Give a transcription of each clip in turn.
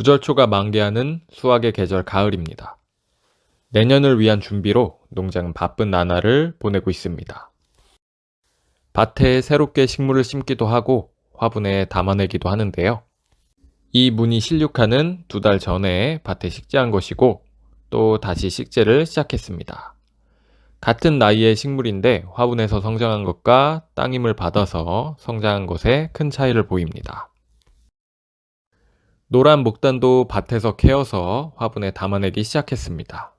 구절초가 만개하는 수확의 계절 가을입니다. 내년을 위한 준비로 농장은 바쁜 나날을 보내고 있습니다. 밭에 새롭게 식물을 심기도 하고 화분에 담아내기도 하는데요. 이 무늬 실육화는 두 달 전에 밭에 식재한 것이고 또 다시 식재를 시작했습니다. 같은 나이의 식물인데 화분에서 성장한 것과 땅임을 받아서 성장한 것에 큰 차이를 보입니다. 노란 목단도 밭에서 캐어서 화분에 담아내기 시작했습니다.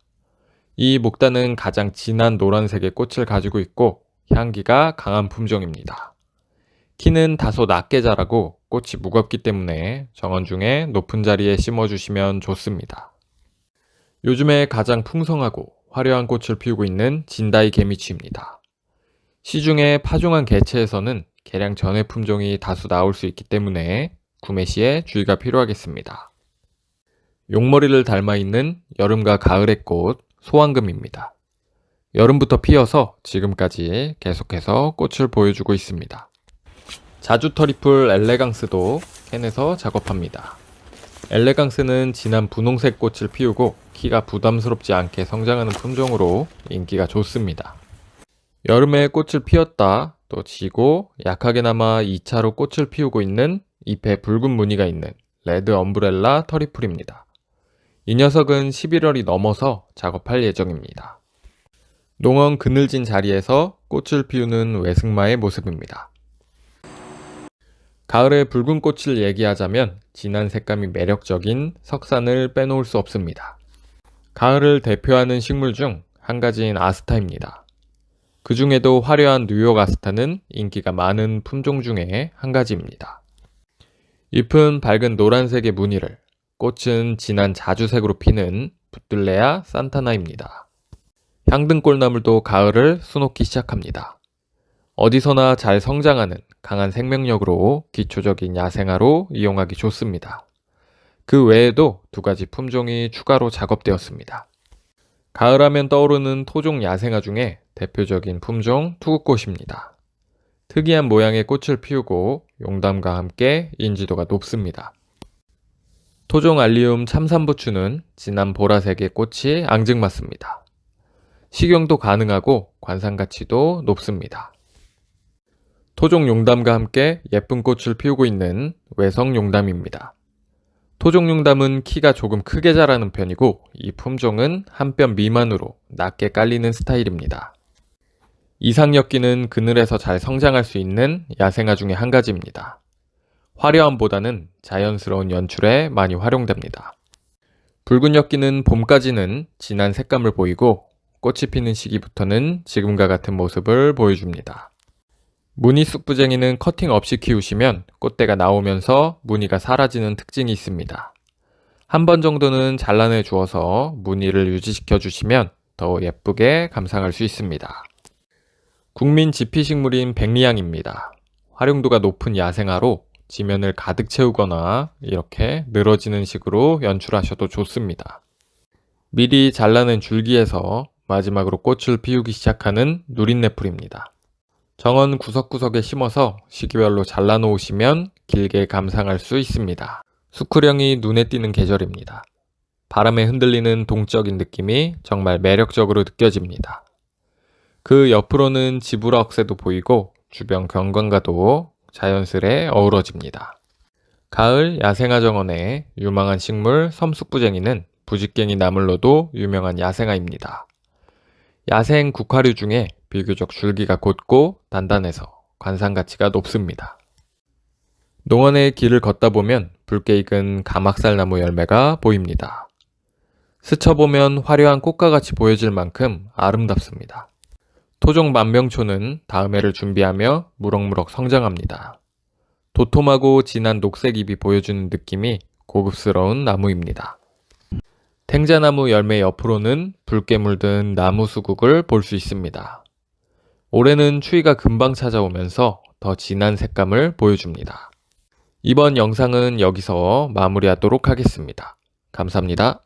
이 목단은 가장 진한 노란색의 꽃을 가지고 있고 향기가 강한 품종입니다. 키는 다소 낮게 자라고 꽃이 무겁기 때문에 정원 중에 높은 자리에 심어주시면 좋습니다. 요즘에 가장 풍성하고 화려한 꽃을 피우고 있는 진다이 개미치입니다. 시중에 파종한 개체에서는 개량 전의 품종이 다수 나올 수 있기 때문에 구매 시에 주의가 필요하겠습니다. 용머리를 닮아 있는 여름과 가을의 꽃 소황금입니다. 여름부터 피어서 지금까지 계속해서 꽃을 보여주고 있습니다. 자주 터리플 엘레강스도 캔에서 작업합니다. 엘레강스는 진한 분홍색 꽃을 피우고 키가 부담스럽지 않게 성장하는 품종으로 인기가 좋습니다. 여름에 꽃을 피웠다 또 지고 약하게나마 2차로 꽃을 피우고 있는 잎에 붉은 무늬가 있는 레드 엄브렐라 터리플입니다. 이 녀석은 11월이 넘어서 작업할 예정입니다. 농원 그늘진 자리에서 꽃을 피우는 외승마의 모습입니다. 가을의 붉은 꽃을 얘기하자면 진한 색감이 매력적인 석산을 빼놓을 수 없습니다. 가을을 대표하는 식물 중 한 가지인 아스타입니다. 그 중에도 화려한 뉴욕 아스타는 인기가 많은 품종 중에 한 가지입니다. 잎은 밝은 노란색의 무늬를, 꽃은 진한 자주색으로 피는 붙들레아 산타나입니다. 향등골나물도 가을을 수놓기 시작합니다. 어디서나 잘 성장하는 강한 생명력으로 기초적인 야생화로 이용하기 좋습니다. 그 외에도 두 가지 품종이 추가로 작업되었습니다. 가을하면 떠오르는 토종 야생화 중에 대표적인 품종 투구꽃입니다. 특이한 모양의 꽃을 피우고 용담과 함께 인지도가 높습니다. 토종 알리움 참삼부추는 진한 보라색의 꽃이 앙증맞습니다. 식용도 가능하고 관상 가치도 높습니다. 토종 용담과 함께 예쁜 꽃을 피우고 있는 외성 용담입니다. 토종 용담은 키가 조금 크게 자라는 편이고 이 품종은 한 뼘 미만으로 낮게 깔리는 스타일입니다. 이상엽기는 그늘에서 잘 성장할 수 있는 야생화 중에 한 가지입니다. 화려함보다는 자연스러운 연출에 많이 활용됩니다. 붉은 엽기는 봄까지는 진한 색감을 보이고 꽃이 피는 시기부터는 지금과 같은 모습을 보여줍니다. 무늬 쑥부쟁이는 커팅 없이 키우시면 꽃대가 나오면서 무늬가 사라지는 특징이 있습니다. 한 번 정도는 잘라내 주어서 무늬를 유지시켜 주시면 더 예쁘게 감상할 수 있습니다. 국민 지피식물인 백리향입니다. 활용도가 높은 야생화로 지면을 가득 채우거나 이렇게 늘어지는 식으로 연출하셔도 좋습니다. 미리 잘라낸 줄기에서 마지막으로 꽃을 피우기 시작하는 누린내풀입니다. 정원 구석구석에 심어서 시기별로 잘라 놓으시면 길게 감상할 수 있습니다. 수쿠령이 눈에 띄는 계절입니다. 바람에 흔들리는 동적인 느낌이 정말 매력적으로 느껴집니다. 그 옆으로는 지브라 억새도 보이고 주변 경관과도 자연스레 어우러집니다. 가을 야생화 정원의 유망한 식물 섬숙부쟁이는 부직갱이 나물로도 유명한 야생화입니다. 야생 국화류 중에 비교적 줄기가 곧고 단단해서 관상 가치가 높습니다. 농원의 길을 걷다 보면 붉게 익은 가막살나무 열매가 보입니다. 스쳐보면 화려한 꽃과 같이 보여질 만큼 아름답습니다. 토종 만명초는 다음 해를 준비하며 무럭무럭 성장합니다. 도톰하고 진한 녹색 잎이 보여주는 느낌이 고급스러운 나무입니다. 탱자나무 열매 옆으로는 붉게 물든 나무 수국을 볼 수 있습니다. 올해는 추위가 금방 찾아오면서 더 진한 색감을 보여줍니다. 이번 영상은 여기서 마무리하도록 하겠습니다. 감사합니다.